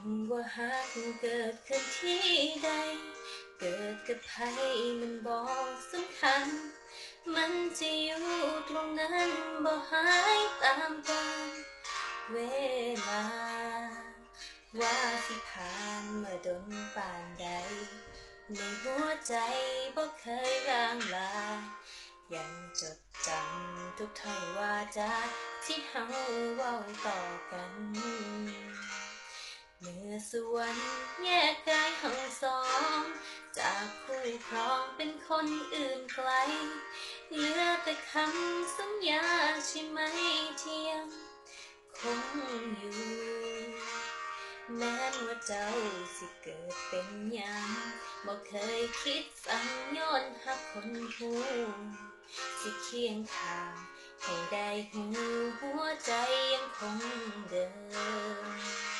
ำว่าฮักเกิดขึ้นที่ใด เกิดกับใครมันบอกสำคัญ มันจะอยู่ตรงนั้นบ่หายตามกันเวลา ว่าที่ผ่านเมื่อดนป่านใด ในหัวใจบ่เคยร่างลา ยังจดจำทุกถ้อยวาจาที่เฮาเว้าต่อกัน อสวรรค์แยกกายเฮาสอง จากคู่ครองเป็นคนอื่นไกล เหลือแต่คำสัญญาใช่ไหมที่ยังคงอยู่ แม้ว่าเจ้าสิเกิดเป็นยังบ่เคยคิดสั่งย้อนหักคนหูสิเคียงข้างให้ได้หูหัวใจยังคงเดิม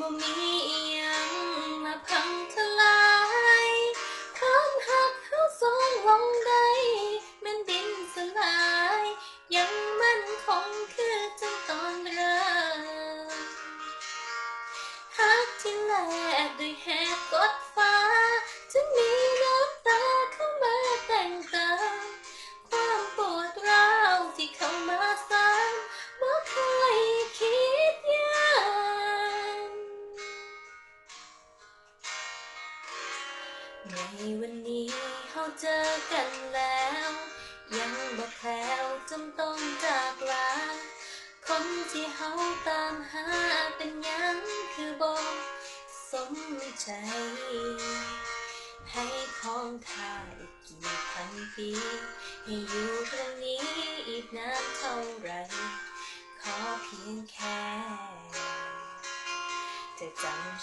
บ่มีอิหยังมาพังทลาย ในวันนี้เราเจอกันแล้ว ยังบ่แคล้วจำต้องจากลา คนที่เฮาตามหาเป็นยังคือบ่สมใจ ให้ของค่าอีกกี่พันปีให้อยู่ตรงนี้อีกนานเท่าไหรขอเพียงแค่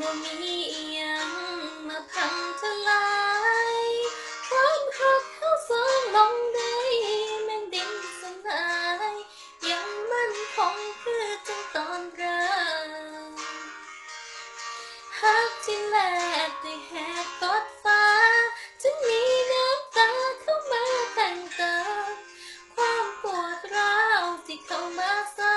บ่มีอิหยังมาพังทลายความหักเขาสองลงได้แม่นดินสลายยังมั่นคงคือจังตอนเริ่มหักที่แลกได้แหกกดฟ้าจะมีน้ำตาเข้ามาแต่งเติมความปวดร้าวที่เข้ามาซ้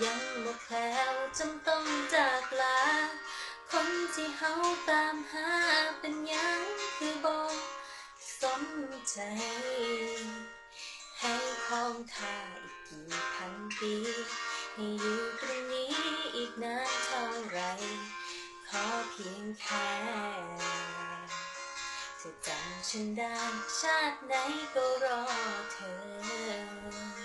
ยังบ่แคล้วจำต้องจากลา คนที่เฮาตามหาเป็นยังคือบ่สนใจ ให้ของค่าอีกกี่พันปี ให้อยู่ตรงนี้อีกนานเท่าไร ขอเพียงแค่จะจำฉันได้ชาติไหนก็รอเธอ